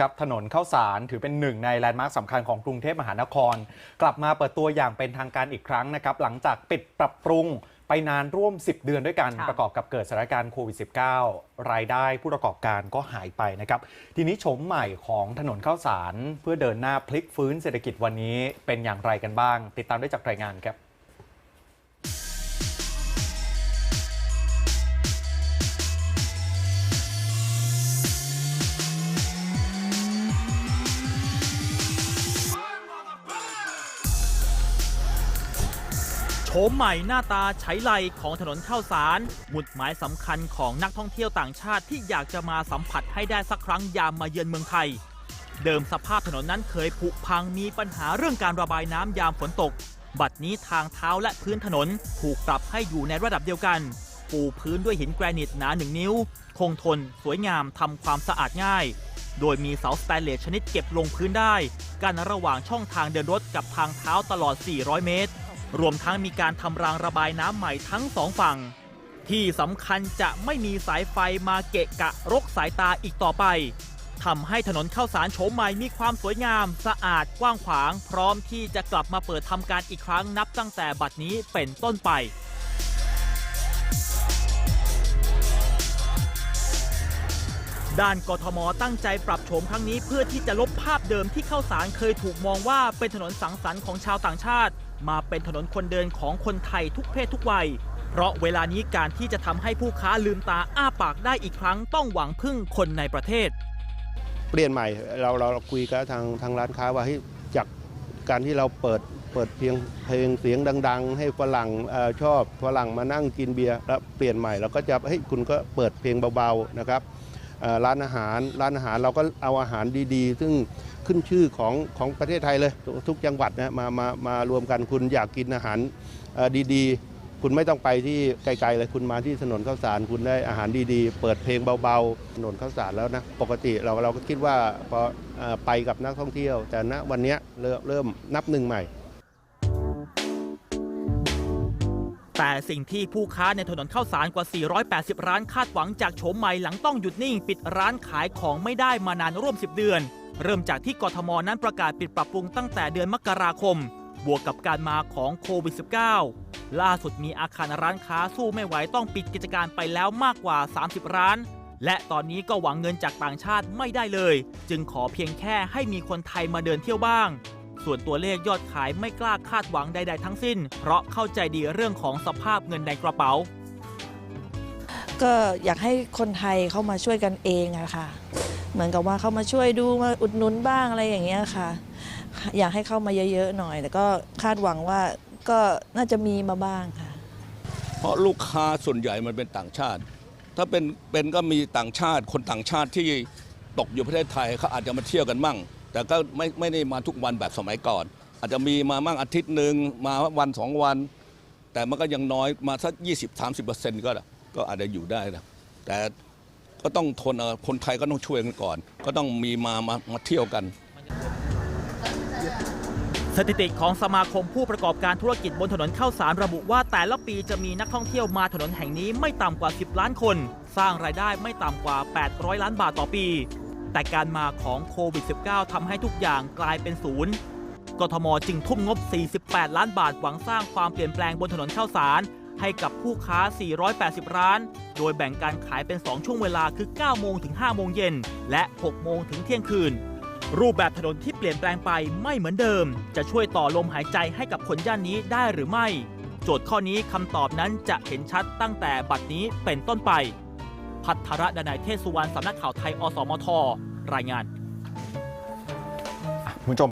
ครับถนนข้าวสารถือเป็นหนึ่งในแลนด์มาร์คสำคัญของกรุงเทพมหานคร กลับมาเปิดตัวอย่างเป็นทางการอีกครั้งนะครับหลังจากปิดปรับปรุงไปนานร่วม 10 เดือนด้วยกันค่ะประกอบกับเกิดสถานการณ์โควิด -19 รายได้ผู้ประกอบการก็หายไปนะครับ ทีนี้โฉมใหม่ของถนนข้าวสารเพื่อเดินหน้าพลิกฟื้นเศรษฐกิจวันนี้เป็นอย่างไรกันบ้าง ติดตามได้จากรายงานครับ มใหม่หน้าตาใช้ไลของถนนข้าวสารหมุดหมายสำคัญของนักท่องเที่ยวต่างชาติที่อยากจะมาสัมผัสให้ได้สักครั้งยามมาเยือนเมืองไทย เดิมสภาพถนนนั้นเคยผุพังมีปัญหาเรื่องการระบายน้ำยามฝนตก บัดนี้ทางเท้าและพื้นถนนถูกปรับให้อยู่ในระดับเดียวกัน ปูพื้นด้วยหินแกรนิตหนาหนึ่งนิ้ว คงทน สวยงามทำความสะอาดง่าย โดยมีเสาสแตนเลสชนิดเก็บลงพื้นได้ กันระหว่างช่องทางเดินรถกับทางเท้าตลอด 400 เมตร รวมทั้งมีการทำรางระบายน้ำใหม่ทั้งสองฝั่ง ที่สำคัญจะไม่มีสายไฟมาเกะกะรกสายตาอีกต่อไปทำให้ถนนข้าวสารโฉมใหม่มีความสวยงาม สะอาดกว้างขวาง พร้อมที่จะกลับมาเปิดทำการอีกครั้งนับตั้งแต่บัดนี้เป็นต้นไปด้านกทมตั้งใจปรับโฉมครั้งนี้เพื่อที่จะลบภาพเดิมที่เข้าสารเคยถูกมองว่าเป็นถนนสังสรรค์ของชาวต่างชาติ มาเป็นถนนคนเดินของคนไทยทุกเพศทุกวัย เพราะเวลานี้การที่จะทำให้ผู้ค้าลืมตาอ้าปากได้อีกครั้งต้องหวังพึ่งคนในประเทศ เปลี่ยนใหม่เราเราเราคุยกับทางทางร้านค้าว่าให้จากการที่เราเปิดเปิดเพียงเพลงเสียงดัง ๆ ให้ฝรั่งเออชอบฝรั่งมานั่งกินเบียร์แล้วเปลี่ยนใหม่เราก็จะให้ยคุณก็เปิดเพลงเบาๆนะครับ ร้านอาหาร ร้านอาหารเราก็เอาอาหารดีๆ ซึ่งขึ้นชื่อของของประเทศไทยเลย ทุกจังหวัดนะมามามารวมกันคุณอยากกินอาหารดีๆ คุณไม่ต้องไปที่ไกลๆเลยคุณมาที่ถนนข้าวสารคุณได้อาหารดีๆ เปิดเพลงเบาๆถนนข้าวสารแล้วนะปกติเราเราก็คิดว่าพอไปกับนักท่องเที่ยว แต่ณวันนี้เริ่มเริ่มนับหนึ่งใหม่ แต่สิ่งที่ผู้ค้าในถนนข้าวสารกว่า 480 ร้านคาดหวังจากโฉมใหม่หลังต้องหยุดนิ่ง ปิดร้านขายของไม่ได้มานานร่วม 10 เดือน เริ่มจากที่กทมนั้นประกาศปิดปรับปรุงตั้งแต่เดือนมกราคม บวกกับการมาของโควิด -19 ล่าสุดมีอาคารร้านค้าสู้ไม่ไหวต้องปิดกิจการไปแล้วมากกว่า 30 ร้าน และตอนนี้ก็หวังเงินจากต่างชาติไม่ได้เลย จึงขอเพียงแค่ให้มีคนไทยมาเดินเที่ยวบ้าง ส่วนตัวเลขยอดขายไม่กล้าคาดหวังใด ๆ ทั้งสิ้น เพราะเข้าใจดีเรื่องของสภาพเงินในกระเป๋า ก็อยากให้คนไทยเข้ามาช่วยกันเองอะค่ะ เหมือนกับว่าเข้ามาช่วยดูมาอุดหนุนบ้างอะไรอย่างเงี้ยค่ะ อยากให้เข้ามาเยอะๆหน่อย แต่ก็คาดหวังว่าก็น่าจะมีมาบ้างค่ะ เพราะลูกค้าส่วนใหญ่มันเป็นต่างชาติ ถ้าเป็นเป็นก็มีต่างชาติคนต่างชาติที่ตกอยู่ประเทศไทยเขาอาจจะมาเที่ยวกันมั่ง แต่ก็ไม่ไม่ได้มาทุกวันแบบสมัยก่อน อาจจะมีมามั่งอาทิตย์หนึ่งมาวันสองวัน แต่มันก็ยังน้อยมาสัก20 30เปอร์เซ็นต์ก็ก็อาจจะอยู่ได้นะแต่ก็ต้องทนคนไทยก็ต้องช่วยกันก่อน ก็ต้องมีมามามาเที่ยวกัน สถิติของสมาคมผู้ประกอบการธุรกิจบนถนนข้าวสารระบุว่าแต่ละปีจะมีนักท่องเที่ยวมาถนนแห่งนี้ไม่ต่ำกว่า 10 ล้านคน สร้างรายได้ไม่ต่ำกว่า 800 ล้านบาทต่อปี แต่การมาของโควิด -19 ทำให้ทุกอย่างกลายเป็นศูนย์ กทมจึงทุ่มงบ 48 ล้านบาทหวังสร้างความเปลี่ยนแปลงบนถนนข้าวสาร ให้กับผู้ค้า 480 ร้าน โดยแบ่งการขายเป็น 2 ช่วงเวลาคือ 9 โมงถึง 5 โมงเย็น และ 6 โมงถึงเที่ยงคืน รูปแบบถนนที่เปลี่ยนแปลงไปไม่เหมือนเดิม จะช่วยต่อลมหายใจให้กับคนย่านนี้ได้หรือไม่ โจทย์ข้อนี้คำตอบนั้นจะเห็นชัดตั้งแต่บัดนี้เป็นต้นไป พัทรดนายเทศสุวรรณสำนักข่าวไทยอสมทรายงาน